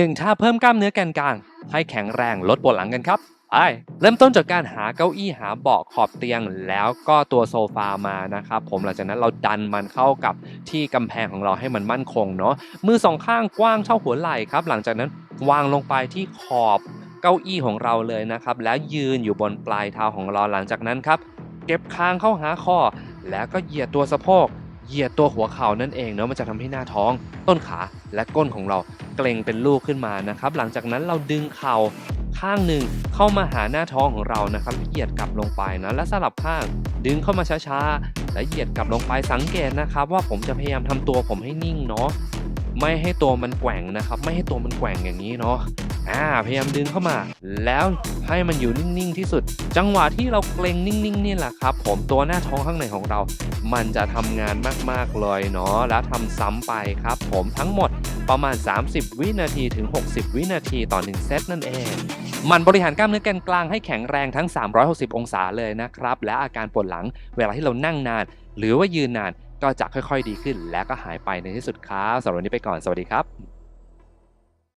1ท่าเพิ่มกล้ามเนื้อแกนกลาง ให้แข็งแรงลดปวดหลังกันครับไปเริ่มต้นจากการหาเก้าอี้หาเบาะขอบเตียงแล้วก็ตัวโซฟามานะครับผมหลังจากนั้นเราดันมันเข้ากับที่กำแพงของเราให้มันมั่นคงเนาะมือสองข้างกว้างเท่าหัวไหล่ครับ หลังจากนั้นวางลงไปที่ขอบเก้าอี้ของเราเลยนะครับ แล้วยืนอยู่บนปลายเท้าของเราหลังจากนั้นครับ เก็บคางเข้าหาคอแล้วก็เหยียดตัวสะโพก เหยียดตัวหัวเข่านั่นเองเนาะมันจะทำให้หน้าท้อง ต้นขาและก้นของเราเกร็งเป็นลูกขึ้นมานะครับ หลังจากนั้นเราดึงเข่าข้างหนึ่งเข้ามาหาหน้าท้องของเรานะครับเหยียดกลับลงไปนะและสลับข้างดึงเข้ามาช้าๆและเหยียดกลับลงไปสังเกตนะครับ ว่าผมจะพยายามทำตัวผมให้นิ่งเนาะ ไม่ให้ตัวมันแกว่งนะครับ ไม่ให้ตัวมันแกว่งอย่างนี้เนาะอ่าพยายามดึงเข้ามา แล้วให้มันอยู่นิ่งๆที่สุด จังหวะที่เราเกรงนิ่งๆนี่แหละครับ ผมตัวหน้าท้องข้างในของเรา มันจะทำงานมากๆเลยเนาะแล้วทำซ้ำไปครับ ผมทั้งหมดประมาณ 30 วินาทีถึง 60 วินาทีต่อ 1 เซตนั่นเองมันบริหารกล้ามเนื้อแกนกลางให้แข็งแรงทั้ง 360 องศาเลยนะครับ และอาการปวดหลังเวลาที่เรานั่งนาน หรือว่ายืนนาน ก็จะค่อยๆ ดีขึ้น และก็หายไปในที่สุดครับสำหรับวันนี้ไปก่อนสวัสดีครับ